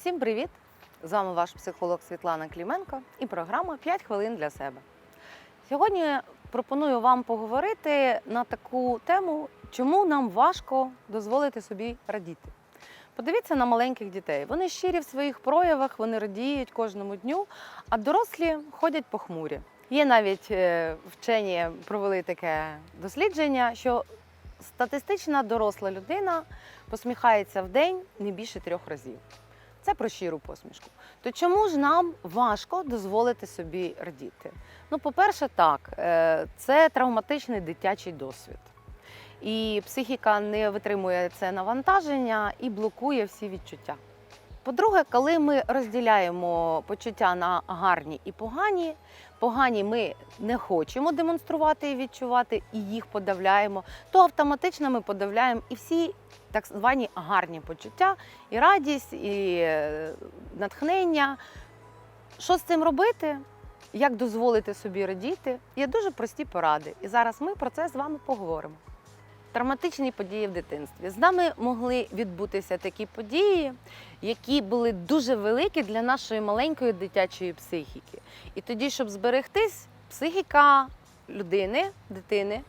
Всім привіт! З вами ваш психолог Світлана Кліменко і програма «5 хвилин для себе. Сьогодні пропоную вам поговорити на таку тему, чому нам важко дозволити собі радіти. Подивіться на маленьких дітей. Вони щирі в своїх проявах, вони радіють кожному дню, а дорослі ходять похмурі. Є навіть е, вчені провели таке дослідження, що статистична доросла людина посміхається в день не більше трьох разів. Це про щиру посмішку. То чому ж нам важко дозволити собі радіти? Ну, по-перше, так, е, це травматичний дитячий досвід. І психіка не витримує це навантаження і блокує всі відчуття. По-друге, коли ми розділяємо почуття на гарні і погані, погані ми не хочемо демонструвати і відчувати, і їх подавляємо, то автоматично ми подавляємо і всі так звані гарні почуття, і радість, і е, натхнення. Що з цим робити? Як дозволити собі радіти? Є дуже прості поради. І зараз ми про це з вами поговоримо. Травматичні події в дитинстві. З нами могли відбутися такі події, які були дуже великі для нашої маленької дитячої психіки. І тоді, щоб зберегтись, психіка людини, дитини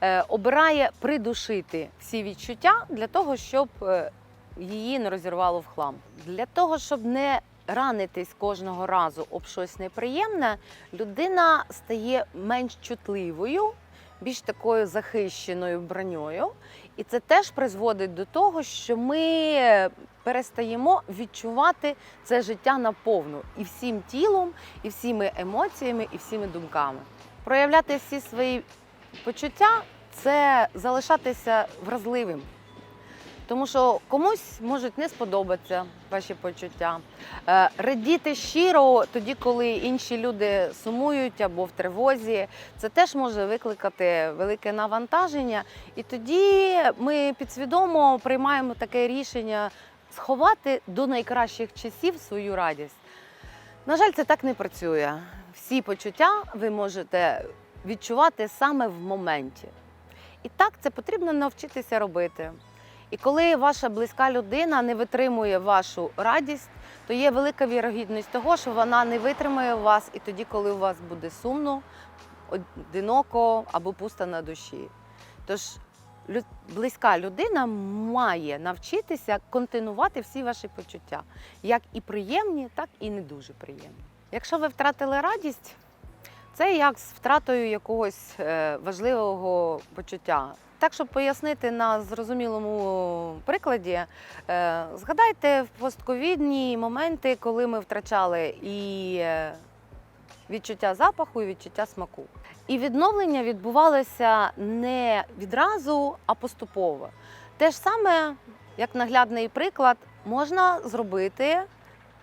е, обирає придушити всі відчуття для того, щоб е, її не розірвало в хлам. Для того, щоб не ранитись кожного разу об щось неприємне, людина стає менш чутливою, більш такою захищеною броньою. І це теж призводить до того, що ми перестаємо відчувати це життя наповну і всім тілом, і всіми емоціями, і всіми думками. Проявляти всі свої почуття це залишатися вразливим. Тому що комусь можуть не сподобатися ваші почуття. Е, Радіти щиро тоді, коли інші люди сумують або в тривозі, це теж може викликати велике навантаження. І тоді ми підсвідомо приймаємо таке рішення сховати до найкращих часів свою радість. На жаль, це так не працює. Всі почуття ви можете відчувати саме в моменті. І так це потрібно навчитися робити. І коли ваша близька людина не витримує вашу радість, то є велика вірогідність того, що вона не витримає вас і тоді, коли у вас буде сумно, одиноко або пусто на душі. Тож близька людина має навчитися континувати всі ваші почуття, як і приємні, так і не дуже приємні. Якщо ви втратили радість, це як з втратою якогось е, важливого почуття. Так, щоб пояснити на зрозумілому прикладі, е, згадайте в постковідні моменти, коли ми втрачали і е, відчуття запаху, і відчуття смаку. І відновлення відбувалося не відразу, а поступово. Те ж саме, як наглядний приклад, можна зробити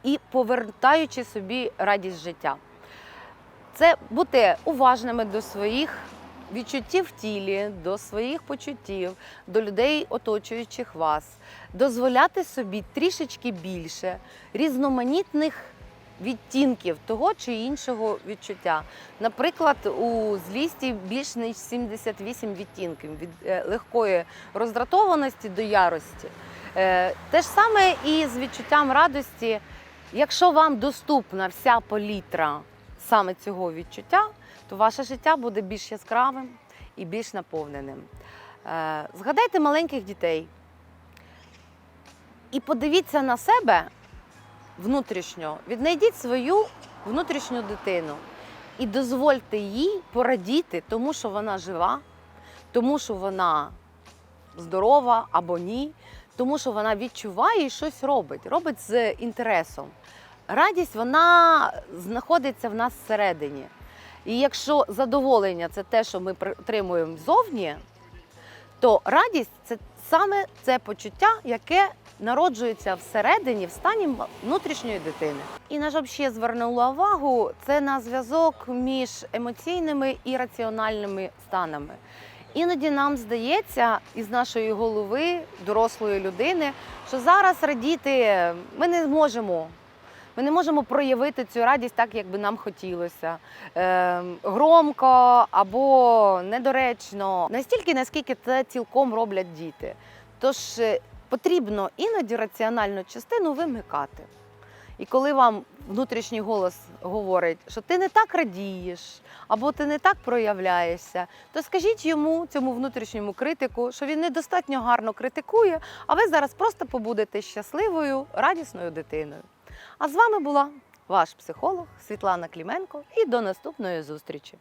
і повертаючи собі радість життя. Це бути уважними до своїх відчуттів в тілі, до своїх почуттів, до людей, оточуючих вас, дозволяти собі трішечки більше різноманітних відтінків того чи іншого відчуття. Наприклад, у злісті більш ніж 78 відтінків від е, легкої роздратованості до ярості. Е, Те ж саме і з відчуттям радості. Якщо вам доступна вся палітра саме цього відчуття, то ваше життя буде більш яскравим і більш наповненим. Е, Згадайте маленьких дітей і подивіться на себе внутрішньо, віднайдіть свою внутрішню дитину і дозвольте їй порадіти, тому що вона жива, тому що вона здорова або ні, тому що вона відчуває і щось робить, робить з інтересом. Радість вона знаходиться в нас всередині. І якщо задоволення це те, що ми отримуємо ззовні, то радість це саме це почуття, яке народжується всередині в стані внутрішньої дитини. І на жаль, ще звернула увагу це на зв'язок між емоційними і раціональними станами. Іноді нам здається із нашої голови дорослої людини, що зараз радіти ми не зможемо. Ми не можемо проявити цю радість так, як би нам хотілося. Е, громко або недоречно, настільки, наскільки це цілком роблять діти. Тож е, потрібно іноді раціональну частину вимикати. І коли вам внутрішній голос говорить, що ти не так радієш або ти не так проявляєшся, то скажіть йому, цьому внутрішньому критику, що він недостатньо гарно критикує, а ви зараз просто побудете щасливою, радісною дитиною. А з вами була ваш психолог Світлана Кліменко і до наступної зустрічі.